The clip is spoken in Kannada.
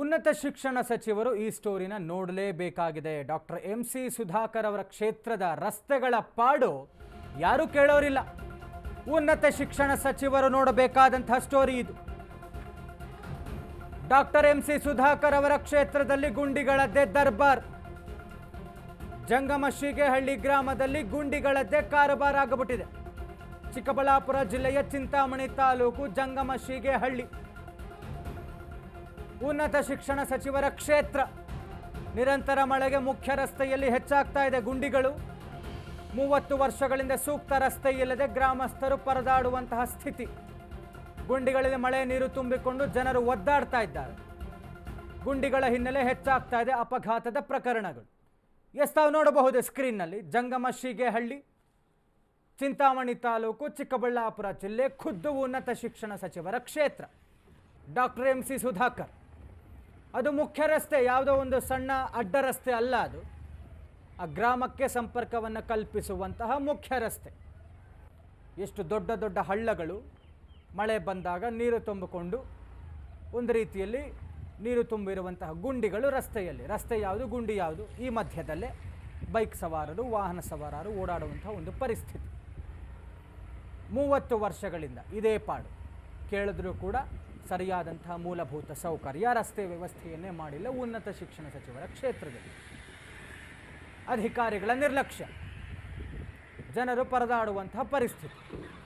ಉನ್ನತ ಶಿಕ್ಷಣ ಸಚಿವರು ಈ ಸ್ಟೋರಿನ ನೋಡಲೇಬೇಕಾಗಿದೆ. ಡಾಕ್ಟರ್ ಎಂ ಸಿ ಸುಧಾಕರ್ ಅವರ ಕ್ಷೇತ್ರದ ರಸ್ತೆಗಳ ಪಾಡು ಯಾರೂ ಕೇಳೋರಿಲ್ಲ. ಉನ್ನತ ಶಿಕ್ಷಣ ಸಚಿವರು ನೋಡಬೇಕಾದಂತಹ ಸ್ಟೋರಿ ಇದು. ಡಾಕ್ಟರ್ ಎಂ ಸಿ ಸುಧಾಕರ್ ಅವರ ಕ್ಷೇತ್ರದಲ್ಲಿ ಗುಂಡಿಗಳದ್ದೇ ದರ್ಬಾರ್. ಜಂಗಮಶಿಗೆಹಳ್ಳಿ ಗ್ರಾಮದಲ್ಲಿ ಗುಂಡಿಗಳದ್ದೇ ಕಾರಬಾರ್ ಆಗಬಿಟ್ಟಿದೆ. ಚಿಕ್ಕಬಳ್ಳಾಪುರ ಜಿಲ್ಲೆಯ ಚಿಂತಾಮಣಿ ತಾಲೂಕು ಜಂಗಮಶಿಗೆಹಳ್ಳಿ ಉನ್ನತ ಶಿಕ್ಷಣ ಸಚಿವರ ಕ್ಷೇತ್ರ. ನಿರಂತರ ಮಳೆಗೆ ಮುಖ್ಯ ರಸ್ತೆಯಲ್ಲಿ ಹೆಚ್ಚಾಗ್ತಾ ಇದೆ ಗುಂಡಿಗಳು. ಮೂವತ್ತು ವರ್ಷಗಳಿಂದ ಸೂಕ್ತ ರಸ್ತೆ ಇಲ್ಲದೆ ಗ್ರಾಮಸ್ಥರು ಪರದಾಡುವಂತಹ ಸ್ಥಿತಿ. ಗುಂಡಿಗಳಲ್ಲಿ ಮಳೆ ನೀರು ತುಂಬಿಕೊಂಡು ಜನರು ಒದ್ದಾಡ್ತಾ ಇದ್ದಾರೆ. ಗುಂಡಿಗಳ ಹಿನ್ನೆಲೆ ಹೆಚ್ಚಾಗ್ತಾ ಇದೆ ಅಪಘಾತದ ಪ್ರಕರಣಗಳು. ಎಸ್ತಾವು ನೋಡಬಹುದು ಸ್ಕ್ರೀನ್ನಲ್ಲಿ ಜಂಗಮ ಶೀಗೆಹಳ್ಳಿ, ಚಿಂತಾಮಣಿ ತಾಲೂಕು, ಚಿಕ್ಕಬಳ್ಳಾಪುರ ಜಿಲ್ಲೆ ಖುದ್ದು ಉನ್ನತ ಶಿಕ್ಷಣ ಸಚಿವರ ಕ್ಷೇತ್ರ. Doctor M C Sudhakar. ಅದು ಮುಖ್ಯ ರಸ್ತೆ, ಯಾವುದೋ ಒಂದು ಸಣ್ಣ ಅಡ್ಡ ರಸ್ತೆ ಅಲ್ಲ ಅದು. ಆ ಗ್ರಾಮಕ್ಕೆ ಸಂಪರ್ಕವನ್ನು ಕಲ್ಪಿಸುವಂತಹ ಮುಖ್ಯ ರಸ್ತೆ. ಎಷ್ಟು ದೊಡ್ಡ ದೊಡ್ಡ ಹಳ್ಳಗಳು, ಮಳೆ ಬಂದಾಗ ನೀರು ತುಂಬಿಕೊಂಡು ಒಂದು ರೀತಿಯಲ್ಲಿ ನೀರು ತುಂಬಿರುವಂತಹ ಗುಂಡಿಗಳು ರಸ್ತೆಯಲ್ಲಿ. ರಸ್ತೆ ಯಾವುದು, ಗುಂಡಿ ಯಾವುದು? ಈ ಮಧ್ಯದಲ್ಲೇ ಬೈಕ್ ಸವಾರರು, ವಾಹನ ಸವಾರರು ಓಡಾಡುವಂತಹ ಒಂದು ಪರಿಸ್ಥಿತಿ. ಮೂವತ್ತು ವರ್ಷಗಳಿಂದ ಇದೇ ಪಾಡು. ಕೇಳಿದ್ರೂ ಕೂಡ ಸರಿಯಾದಂತಹ ಮೂಲಭೂತ ಸೌಕರ್ಯ, ರಸ್ತೆ ವ್ಯವಸ್ಥೆಯನ್ನೇ ಮಾಡಿಲ್ಲ ಉನ್ನತ ಶಿಕ್ಷಣ ಸಚಿವರ ಕ್ಷೇತ್ರದಲ್ಲಿ. ಅಧಿಕಾರಿಗಳ ನಿರ್ಲಕ್ಷ್ಯ. ಜನರು ಪರದಾಡುವಂತಹ ಪರಿಸ್ಥಿತಿ.